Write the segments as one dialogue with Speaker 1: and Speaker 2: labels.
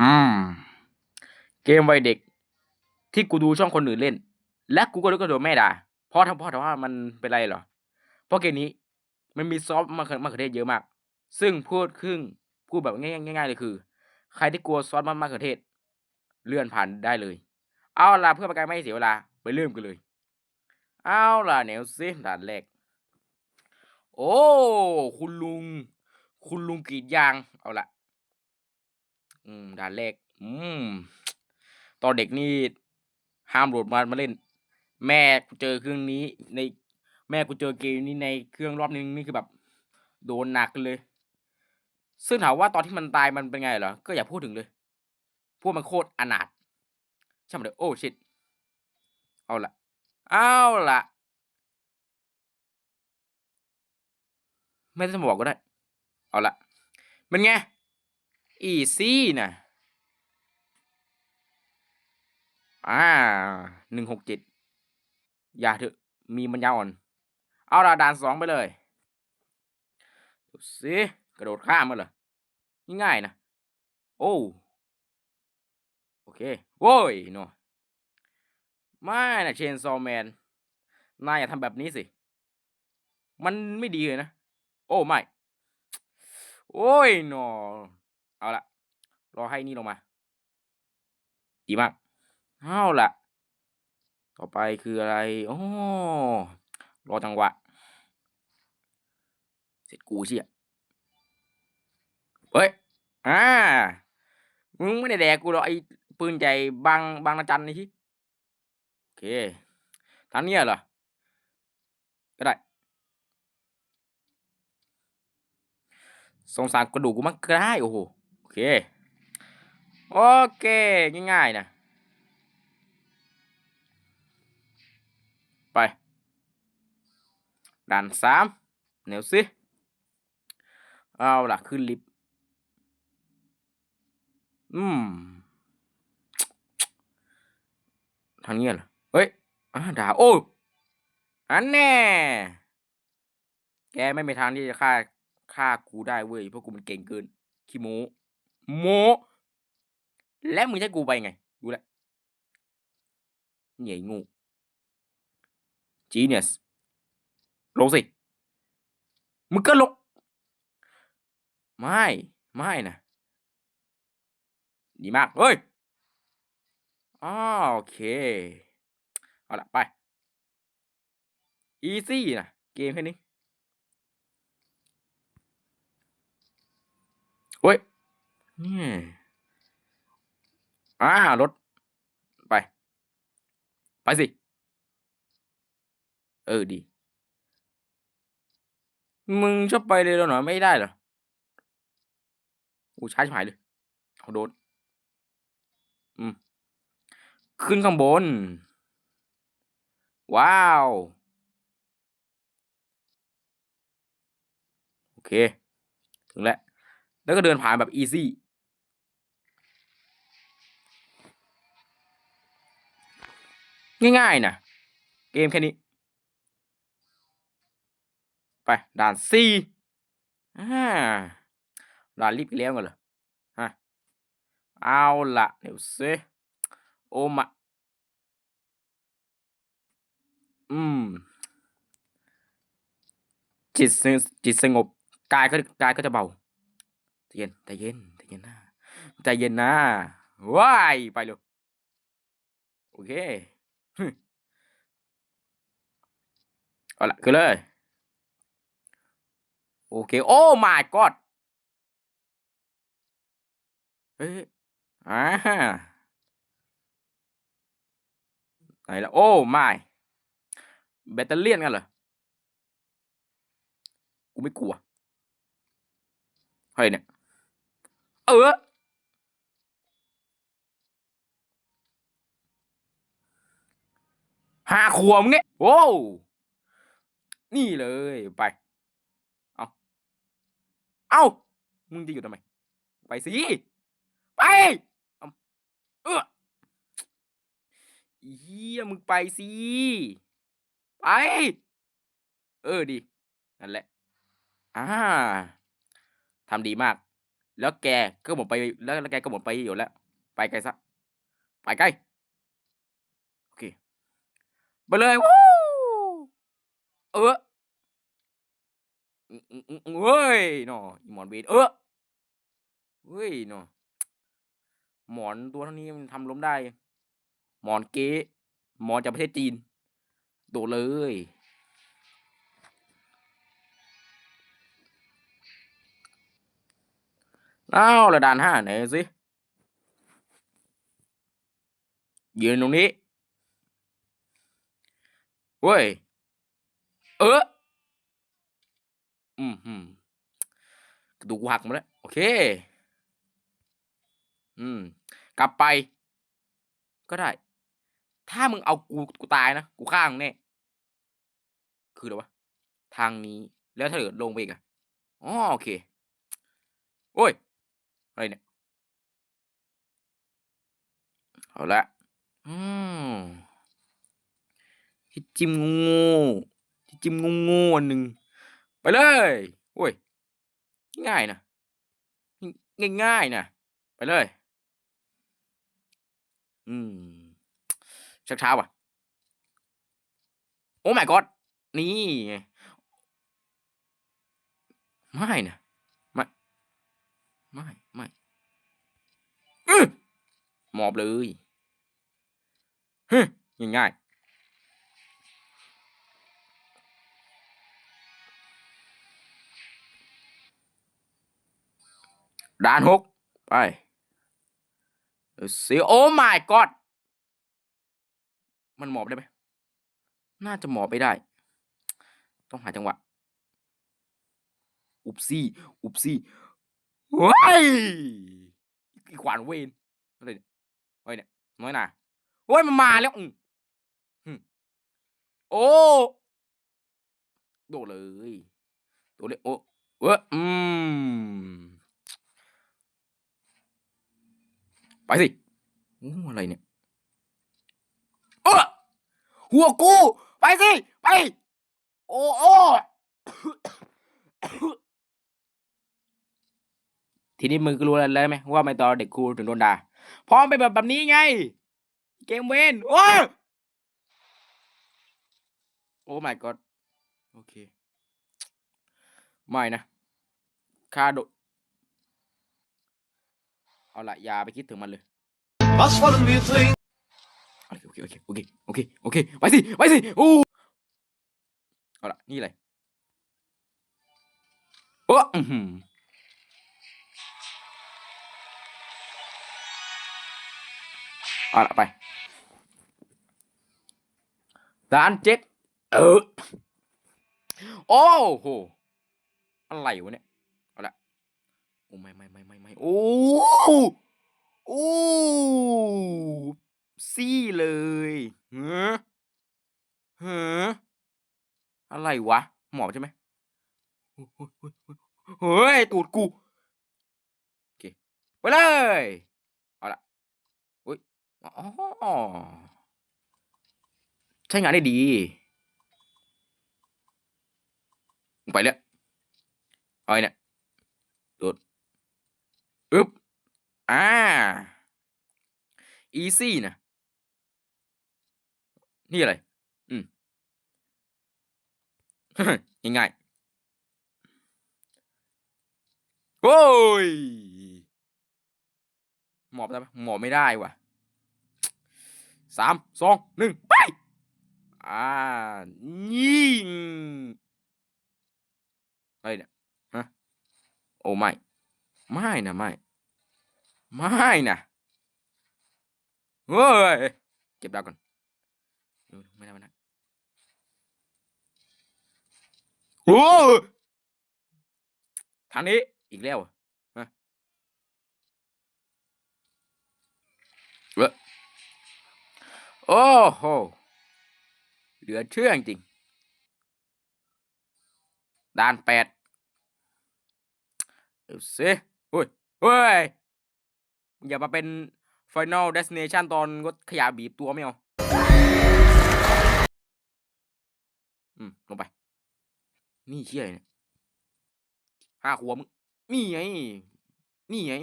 Speaker 1: อืม เกมวัยเด็ก ที่กูดูช่องคนอื่นเล่น และกูก็รู้ก็โดนแม่ด่าเพราะทำเพราะแต่ว่ามันเป็นไรเหรอ เพราะเกมนี้มันมีซอฟต์มะเขือมะเขือเทศเยอะมาก ซึ่งพูดครึ่งพูดแบบง่ายๆเลยคือ ใครที่กลัวซอสมะเขือเทศ เลื่อนผ่านได้เลย เอาล่ะเพื่อป็นการไม่ให้เสียเวลาไปเริ่มกันเลย เอาล่ะแนวซิด่านแรก โอ้ คุณลุง คุณลุงกรีดยาง เอาละ อืมด่านแรก อืม ตอนเด็กนี่ห้ามโหลดมามาเล่น แม่กูเจอเครื่องนี้ ในแม่กูเจอเกมนี้ในเครื่องรอบนึงนี่คือแบบ โดนหนักเลย ซึ่งถามว่าตอนที่มันตายมันเป็นไงเหรอ ก็อย่าพูดถึงเลย พวกมันโคตรอนาถช่างมันเถอะโอ้ชิตเอาละเอาละไม่ต้องบอกก็ได้ เอาละเป็นไง อีซี่นะอ่าหนึ่งหกเจ็ดอย่าเถอะ มีมันยาอ่อน เอาละด่านสองไปเลย ดูสิกระโดดข้ามมันเหรอง่ายๆนะ โอ้โอเค โว้ยเนาะไม่นะเชนซอแมน นายอย่าทำแบบนี้สิ มันไม่ดีเลยนะ โอ้ ไม่ โอ้ยเนาะ เอาละรอให้นี่ลงมา ดีมากเอาละต่อไปคืออะไรโอ้รอจังหวะ เสร็จกูเชี่ยเฮ้ย อ่า มึงไม่ได้แดกกูหรอกไอ้ปืนใหญ่บางบางระจันนี่ที่โอเคทางเนี้ยเหรอ ก็ได้ สงสารกระดูกกูมากก็ได้โอ้โห เคโอเค ง่ายๆนะ ไปด่านสามเดี๋ยวสิเอาล่ะ ขึ้นลิฟต์อืมทางนี้เหรอเฮ้ยอ่าด่าโอ้อันแน่ แกไม่มีทางที่จะฆ่าฆ่ากูได้เว้ยเพราะกูมันเก่งเกินขี้โม้ โม และมึงจะกูไปไง ดูแลเหนื่ยงู genius ลงสิ มึงก็ลง ไม่ ไม่นะ ดีมาก เฮ้ยอ๋อโอเค เอาละไป easy นะ เกมแค่นี้เฮ้ย นี่อ่ารถ ไป ไปสิ เออดี มึงชอบไปเลยหน่อยไม่ได้เหรออู้ช้าชิบหายเลยเอาโดนอืม ขึ้นข้างบน ว้าว โอเค ถึงแล้ว แล้วก็เดินผ่านแบบอีซี่ ง่ายๆนะเกมแค่นี้ ไป ด่านสี่อ่าด่านรีบไปแล้วกันเหรอฮะเอาละเดี๋ยวซิโอมาอืม จิตสงจิตสงบ กายก็กายก็จะเบาใจเย็นใจเย็นใจเย็นนะใจเย็นนะว้ายไปเลยโอเคฮึ เอาละคือเลย โอเค โอ้ my god เฮ้ยอ่าไหนละโอ้ my แบตเตอเลียนกันเหรอ กูไม่กลัวเฮ้ยเนี่ย เออ หาขวมเนี่ยโว้นี่เลยไป เอาเอามึงจะอยู่ทำไม ไปสิ ไปเออเฮียมึงไปสิ ไป เออดี นั่นแหละ อ่าทำดีมาก แล้วแกก็หมดไป แล้วแล้วแกก็หมดไปอยู่แล้ว ไปไกลซะ ไปไกล ไปเลยวู้เออเฮ้ยหนอหมอนเวนเออเฮ้ยหนอหมอนตัวเท่านี้มันทำล้มได้ หมอนเก๊หมอนจากประเทศจีน โดดเลยเอ้าวแล้วด่านห้าไหนสิยืนตรงนี้ เว้ย เออ อืมอืมกระดูกูหักหมดแล้ว โอเค อืม กลับไป ก็ได้ ถ้ามึงเอากูกูตายนะ กูฆ่ามึงแน่ คืออะไรวะ ทางนี้ แล้วถ้าเกิดลงไปอีกอะอ๋อโอเค โอ้ย อะไรเนี่ย เอาละ อืม จิ้มงูที่จิ้มงูงูอันหนึ่งไปเลยโอ้ยง่ายนะง่ายง่ายๆนะไปเลย อืมชักเช้าอะ โอ้ my god นี่ไม่นะไม่ไม่ไม่หมอบเลย ฮึง่ายๆ ด่านหกไปสิโอ้ my god มันหมอบได้ไหม น่าจะหมอบไม่ได้ ต้องหาจังหวะ อุบซี่ อุบซี่ว้ายอีขวานเวนอะไรเนี่ยเฮ้ยเนี่ย น้อยหนาโอ้ยมันมาแล้วอืมโอ้ โดเลย โดเลย โอ้เว้ยอืม ไปสิโอ้อะไรเนี่ยเออหัวกู ไปสิ ไป โอ้โอ้ทีนี้มึงก็รู้แล้วไหมว่าไม่ตอนเด็กครูถึงโดนด่าพราะมันเป็นแบบแบบนี้ไง เกมเวนโอ้ยโอ้ my god โอเค ไม่นะค่าโด เอาละอย่าไปคิดถึงมันเลย
Speaker 2: Was wollen wir trinken?
Speaker 1: โอเคโอเคโอเคโอเคโอเคไปสิไปสิโอ้เอาละนี่อะไรโอ้อื้อหือเอาละไปด่านเจ็ดเออโอ้โหอะไรวะเนี่ยเอาละ โอ้ไม่ไม่ไม่ไม่ไม่โอ้โอ้ซี่เลยเฮ้อเฮ้ออะไรวะ หมอบใช่ไหมเฮ้ย ตูดกู โอเค ไปเลย เอาละอุ้ยอ๋อใช้งานได้ดีไปเลยเอาไอ้เนี่ย อึ๊บ อ่าอีซี่นะ นี่อะไร อืม ง่ายๆโอ้ย หมอบได้ไหมหมอบไม่ได้ว่ะสาม สอง หนึ่ง ไป อ่า ยิงอะไรเนี่ย ฮะ โอ้ไม่ ไม่นะไม่ ไม่นะเฮ้ย เก็บดาวก่อนไม่ได้ไม่ได้โอ้ทางนี้อีกแล้วเหรอฮะเว้ยโอ้โห เหลือเชื่อจริงด่านแปดเดี๋ยวสิ เฮ้ย อย่ามาเป็น Final Destination ตอนรถขยะบีบตัวไม่เอา อืม ลงไป นี่เชี่ยเนี่ยห้าขวบมึงนี่ไง นี่ไง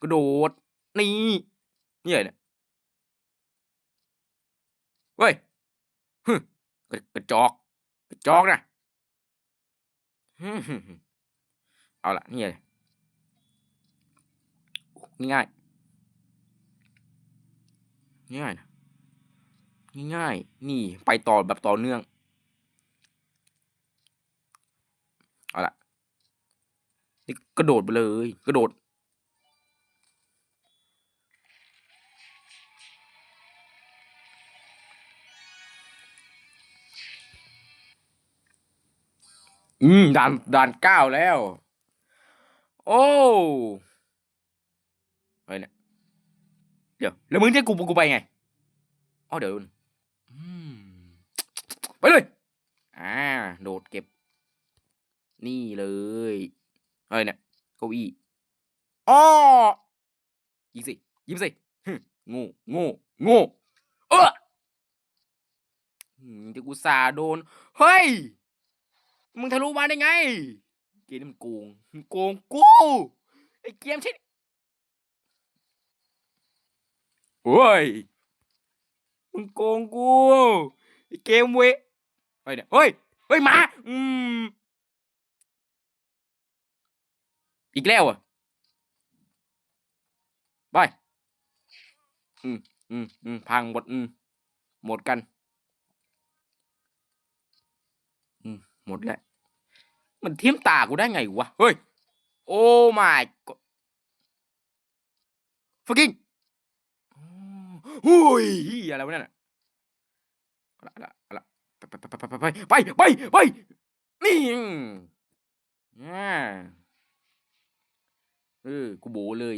Speaker 1: กระโดด นี่ นี่อะไรเนี่ยเฮ้ยฮึกระจอก กระจอกนะเอาละนี่ไรโอ้ ง่ายง่ายนะง่ายๆนี่ไปต่อแบบต่อเนื่อง เอาละนี่กระโดดไปเลย กระโดด อืมด่านด่านเก้าแล้ว โอ้เฮ้ยเนี่ย เดี๋ยวแล้วมึงจะกูกูไปไงอ๋อเดี๋ยวอืมไปเลย อ่า โดดเก็บ นี่เลยเฮ้ยเนี่ยเก้าอี้อ๋อยิงสิยิงสิฮึโงูโงูโงูเอออืมจะกูสาโดน เฮ้ย มึงทะลุมาได้ไง เกมนี่มันโกงมันโกงกู ไอ้เกมใช่ โอ้ย มึงโกงกูไอ้เกมเว้ยเฮ้ยเนี่ยเฮ้ย เฮ้ยหมา อืม อีกแล้วอะไป อืม อืม อืม พังหมด อืม หมดกัน อืม หมดแล้ว มันเทิ่มตากูได้ไงวะ เฮ้ย โอ้ my god fucking หุยอะไรวะนั่นน่ะเอาละเอาละเอาละไปไปไปไปไปไปไปนี่อ่าเออกูโบเลย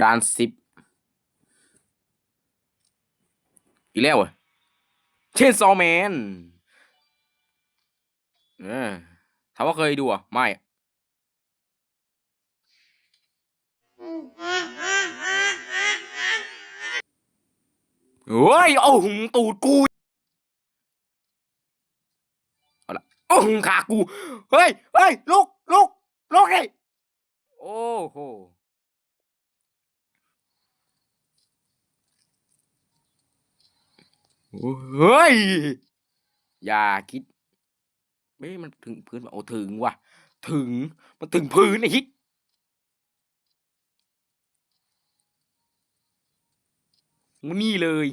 Speaker 1: ด่านสิบอีกแล้วอะเชนซอแมนเออถามว่าเคยดูอะ ไม่อะ เฮ้ยเอาหงตูดกูเอาละเอาหงขากู เฮ้ยเฮ้ยลุกลุกลุกไอ้โอ้โหเฮ้ย อย่าคิดเอ้ยมันถึงพื้นป่ะโอ้ถึงว่ะ ถึง มันถึงพื้นไอ้ฮิตมึง นี่เลย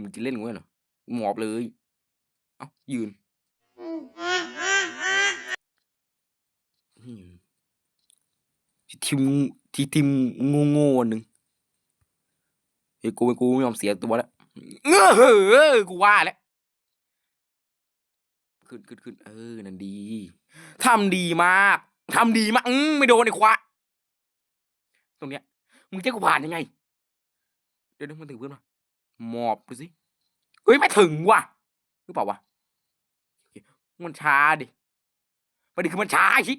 Speaker 1: มึงจะเล่นกูเหรอหมอบเลย เอ้ายืนที่ทีมที่ทีมโง่โง่ๆหนึ่งเฮ้ยกูกูไม่ยอมเสียตัวแล้วเออกูว่าแล้วขึ้นขึ้นขึ้นเออ นั่นดีทำดีมากทำดีมากอืมไม่โดนไอ้ควะตรงเนี้ยมึงจะกูผ่านยังไง ดี๋ยวเดี๋ยวมันถึงพื้นวะหมอบดูสิเฮ้ยไม่ถึงว่ะหรือเปล่าวะมันช้าดิประเด็นคือมันช้าชิ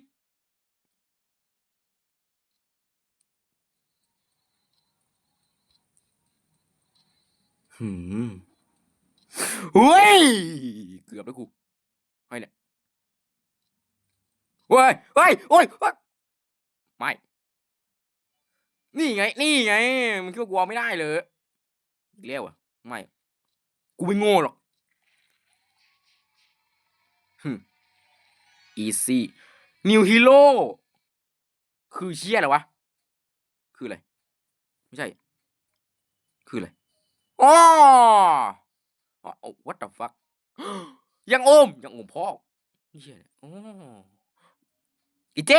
Speaker 1: หืมเฮ้ย เกือบแล้วกูเฮ้ยเนี่ยเฮ้ยเฮ้ยโอ้ยเฮ้ยไม่ นี่ไง นี่ไงมึงคิดว่ากูเอาไม่ได้เลย อีกแล้วอะไม่ กูไม่โง่หรอกฮึอีซี่นิวฮีโร่คือเชี่ยอะไรวะ คืออะไร ไม่ใช่ คืออะไรอ๋ออ๋อ what the fuck ยังโอม ยังโอมพ่อเชี่ยเนี่ยอ๋ออีเจ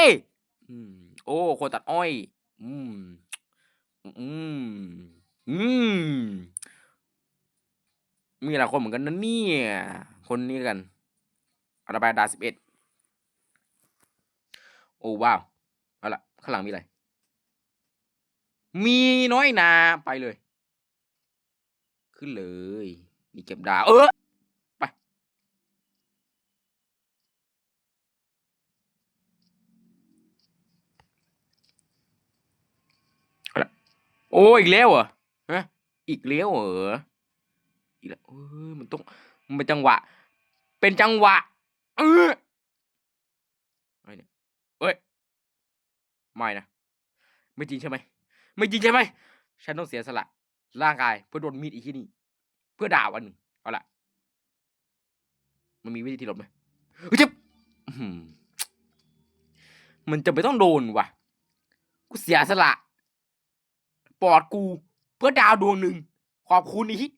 Speaker 1: อืม โอ้ คนตัดอ้อย อืม อืม อืม มีหลายคนเหมือนกันนะเนี่ย คนนี้กันอัลบาดาสิบเอ็ดโอ้ว้าว เอาละข้างหลังมีอะไร มีน้อยนาไปเลย ขึ้นเลยนี่เก็บดาวเออไป เอาละโอ้อีกแล้วเหรอ ฮะอีกแล้วเหรออีกแล้วเออมันต้องมันเป็นจังหวะ เป็นจังหวะ เออไอ้เนี่ยเอ้ยไม่นะไม่จริงใช่ไหมไม่จริงใช่ไหมฉันต้องเสียสละร่างกายเพื่อโดนมีดอีกที่นี่ เพื่อด่าวันหนึ่งเอาละมันมีวิธีที่หลบไหมเฮ้ยเจ็บมันจะไม่ต้องโดนว่ะ กูเสียสละ ปอดกู เพื่อดาวดวงหนึ่ง ขอบคุณอีก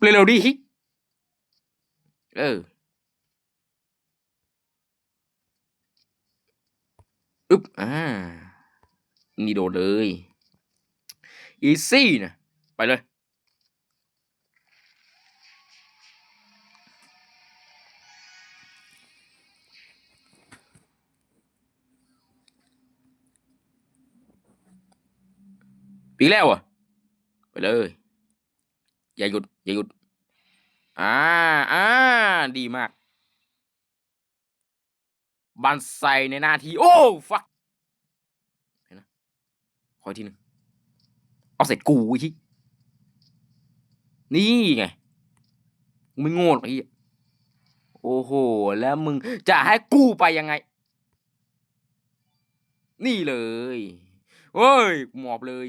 Speaker 1: เร็วๆดิฮิเอออึ๊บอ่า นี่โดนเลย อีซี่นะ ไปเลย ปีแล้วอะ ไปเลย อย่าหยุด อย่าหยุด อ่า อ่า ดีมาก บันไซในหน้าที่ โอ้ ฟักเห็นนะขออีกทีหนึ่งเอาใส่กูอีกทีนี่ไงมึงไม่โง่หรอกอีโอ้โห แล้วมึงจะให้กูไปยังไง นี่เลย เฮ้ย หมอบเลย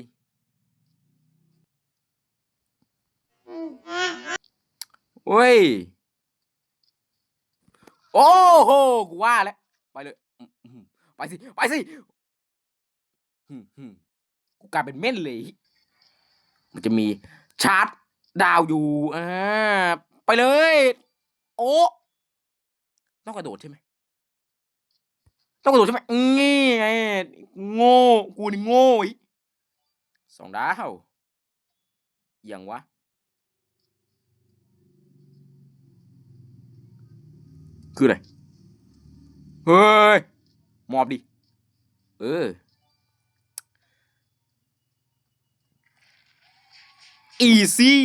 Speaker 1: เว้ย โอ้โห กูว่าแล้ว ไปเลย ไปสิ ไปสิกูกลายเป็นเม่นเลย มันจะมีชาร์จดาวอยู่ อ่า ไปเลย โอ้ต้องกระโดดใช่ไหมต้องกระโดดใช่ไหมงี้ไงโง่ กูนี่โง่อีกสองดาว อย่างวะ คืออะไร เฮ้ย มอบดิ เออ อีซี่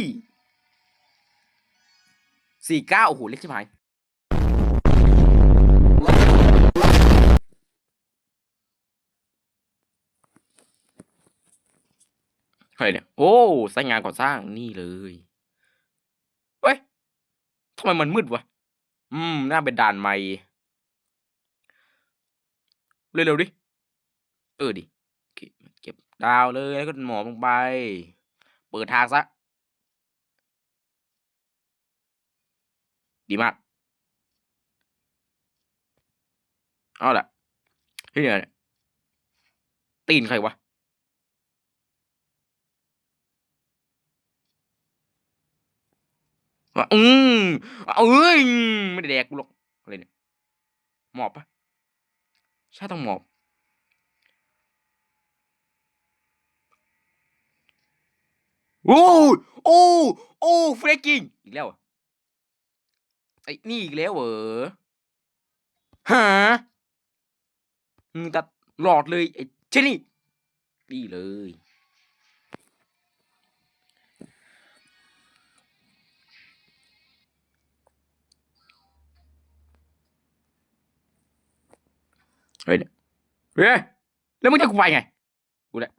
Speaker 1: สี่เก้าโอ้โห เล็กช่ไหมใครเนี่ย โอ้ไซต์งานก่อสร้างนี่เลยเฮ้ยทำไมมันมืดวะ อืม น่าเป็นด่านใหม่ เร็วๆดิ เออดิ เก็บดาวเลยแล้วก็หมอบลงไป เปิดทางซะ ดีมากเอาล่ะที่เนี่ยเนี่ยตีนใครวะ ว่าอืมเอ้ยไม่ได้แดกกูหรอกอะไรเนี่ยหมอบปะใช่ต้องหมอบโอ้โอ้โอ้เฟรกิ้งอีกแล้วไอ้นี่อีกแล้วเหรอฮะมึงตัดหลอดเลยไอ้เชนี่ดีเลย เฮ้ยเฮ้ยแล้วมึงจะกูไปไงกูแหละ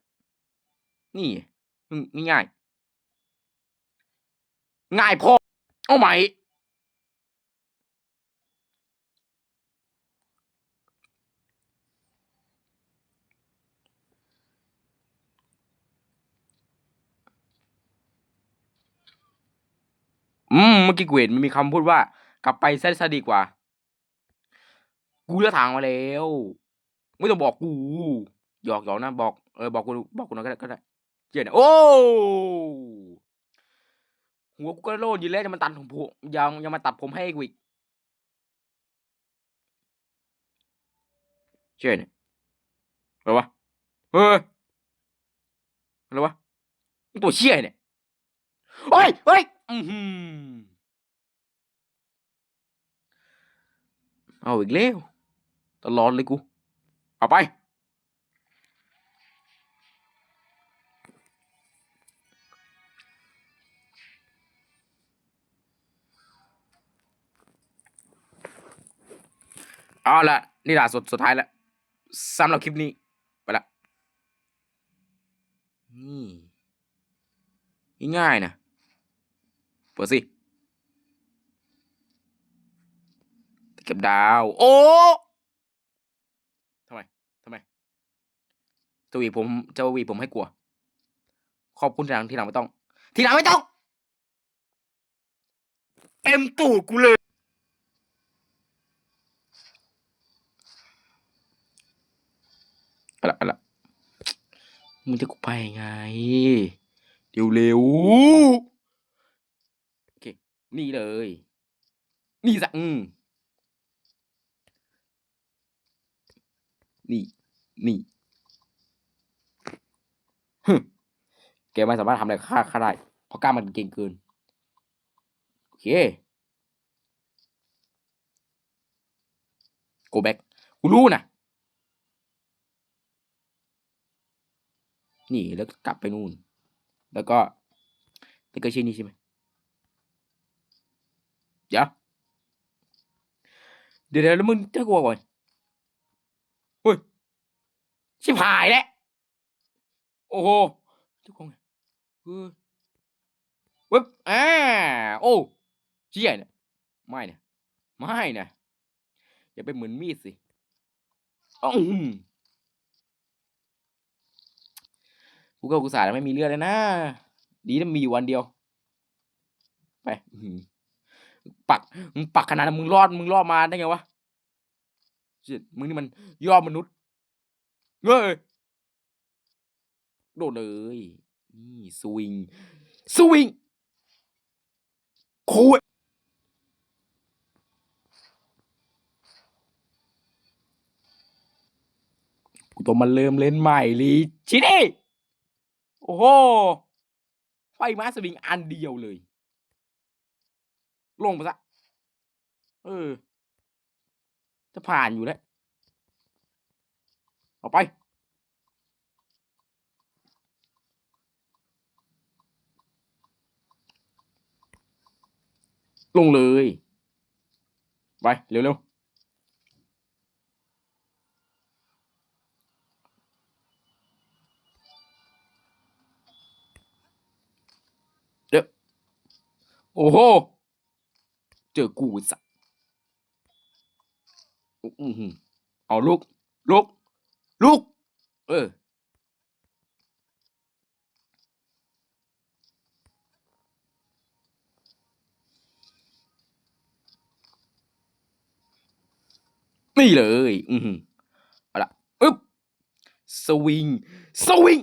Speaker 1: นี่งนี่ง่ายง่ายพอเอาไหมอืมเมื่อกี้กูเห็นมันมีคำพูดว่ากลับไปซะซะดีกว่า กูเลือกทางมาแล้ว ไม่ต้องบอกกูหยอกหยอกนะบอกเออบอกกูบอกกูหน่อยก็ได้ก็ได้เจ๋งโอ้หัวกูก็โลดยู่แล้วจะมาตัดผมผมยังยังมาตัดผมให้กูอีกเจ๋งอะไรวะเฮ้ยอะไรวะนี่ตัวเชี่ยเนี่ยเฮ้ยเฮ้ยอือหือเอาอีกแล้ว ตลอดเลยกู เอาไป เอาละนี่ด่าสุดสุดท้ายแล้วสำหรับคลิปนี้ ไปละ นี่ ง่ายนะ เปิดสิเก็บดาว โอ้ทำไมทำไม จะวีผมจะวีผมให้กลัว ขอบคุณทีหลังทีหลังไม่ต้อง ทีหลังไม่ต้องเต็มตูดกูเลยอะไรอะไรมึงจะกูไปไง เดี๋ยวเร็วโอเค นี่เลย นี่สะอืมนี่ นี่ แกไม่สามารถทำอะไรข้าข้าได้ เพราะกล้ามมันเก่งเกิน โอเค go back กูรู้นะนี่แล้วก็กลับไปนู่น แล้วก็นี่ก็ใช่นี่ใช่ไหมยวเดี๋ยวเดี๋ยวแล้วมึงจะกลัวก่อนเฮ้ยชิบหายแล้ว โอ้โหทุกคนเฮ้ยเว็บอ่าโอ้เชี่ยเนี่ยไม่เนี่ยไม่นะอย่าไปเหมือนมีดสิอ้อกูก็กูสาห์ไม่มีเลือดเลยนะ ดีนะมีอยู่วันเดียว ไปปักมึงปักขนาดมึงรอดมึงรอดมาได้ไงวะชิดมึงนี่มันยอดมนุษย์เฮ้ย โดดเลย นี่สวิง สวิงคุยกูต้องมาเริ่มเล่นใหม่ลีชินี่โอ้โหไฟมาสวิงอันเดียวเลย ลงไปซะ เออ จะผ่านอยู่แล้วเอาไป ลงเลย ไปเร็วๆเดี๋ยวโอ้โห เจอกูสัสอื้อหือเอาลุกลุกลุกเออ นี่เลย อือหือเอาละอึ๊บสวิง สวิง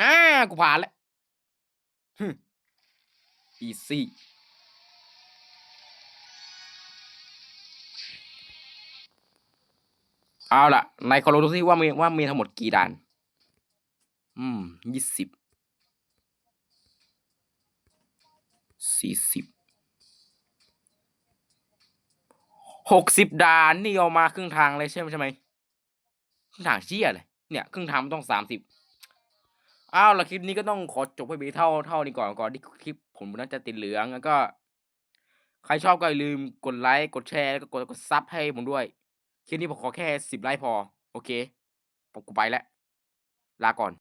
Speaker 1: อ่า กูผ่านแล้วอีซี่เอาล่ะในคอลดูซิว่ามีว่ามีทั้งหมดกี่ด่าน อืมยี่สิบสี่สิบ หกสิบด่านนี่เอามาครึ่งทางเลยใช่ไหมใช่ไหมครึ่งทางเชี่ยเลยเนี่ยครึ่งทางมันต้องสามสิบอ้าวแล้วคลิปนี้ก็ต้องขอจบไปเพียงเท่าเท่านี้ก่อนก่อนที่คลิปผมน่าจะติดเหลืองแล้วก็ ใครชอบก็อย่าลืมกดไลค์กดแชร์แล้วก็กดกดซับให้ผมด้วยคลิปนี้ผมขอแค่สิบไลค์พอ โอเคผมกูไปแล้วลาก่อน